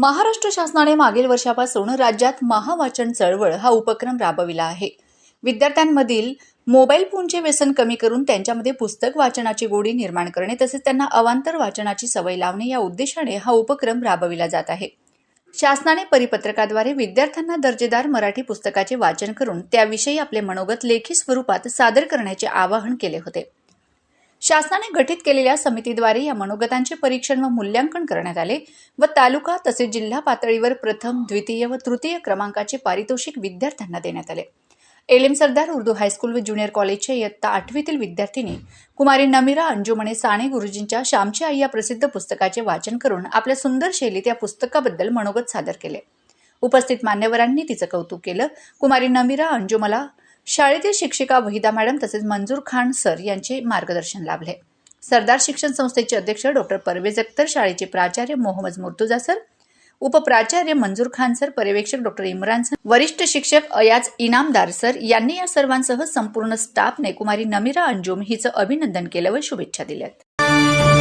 महाराष्ट्र शासनाने मागील वर्षापासून राज्यात महावाचन चळवळ हा उपक्रम राबविला आहे. विद्यार्थ्यांमधील मोबाईल फोनचे व्यसन कमी करून त्यांच्यामध्ये पुस्तक वाचनाची गोडी निर्माण करणे तसेच त्यांना अवांतर वाचनाची सवय लावणे या उद्देशाने हा उपक्रम राबविला जात आहे. शासनाने परिपत्रकाद्वारे विद्यार्थ्यांना दर्जेदार मराठी पुस्तकाचे वाचन करून त्याविषयी आपले मनोगत लेखी स्वरूपात सादर करण्याचे आवाहन केले होते. शासनाने गठीत केलेल्या समितीद्वारे या मनोगतांचे परीक्षण व मूल्यांकन करण्यात आले व तालुका तसेच जिल्हा पातळीवर प्रथम द्वितीय व तृतीय क्रमांकाचे पारितोषिक विद्यार्थ्यांना देण्यात आले. एलेम सरदार उर्दू हायस्कूल व ज्युनियर कॉलेजच्या इयत्ता आठवीतील विद्यार्थिनी कुमारी नमिरा अंजुमणे साने गुरुजींच्या श्यामची आई या प्रसिद्ध पुस्तकाचे वाचन करून आपल्या सुंदर शैलीत या पुस्तकाबद्दल मनोगत सादर केले. उपस्थित मान्यवरांनी तिचं कौतुक केलं. कुमारी नमिरा अंजुमला शाळेतील शिक्षिका वहिदा मॅडम तसेच मंजूर खान सर यांचे मार्गदर्शन लाभले. सरदार शिक्षण संस्थेचे अध्यक्ष डॉक्टर परवेज अख्तर शाळेचे प्राचार्य मोहम्मद मुर्तुजा सर उपप्राचार्य मंजूर खान सर पर्यवेक्षक डॉक्टर इम्रान सर वरिष्ठ शिक्षक अयाज इनामदार सर यांनी या सर्वांसह संपूर्ण स्टाफने कुमारी नमिरा अंजुम हिचं अभिनंदन केलं व शुभेच्छा दिल्यात.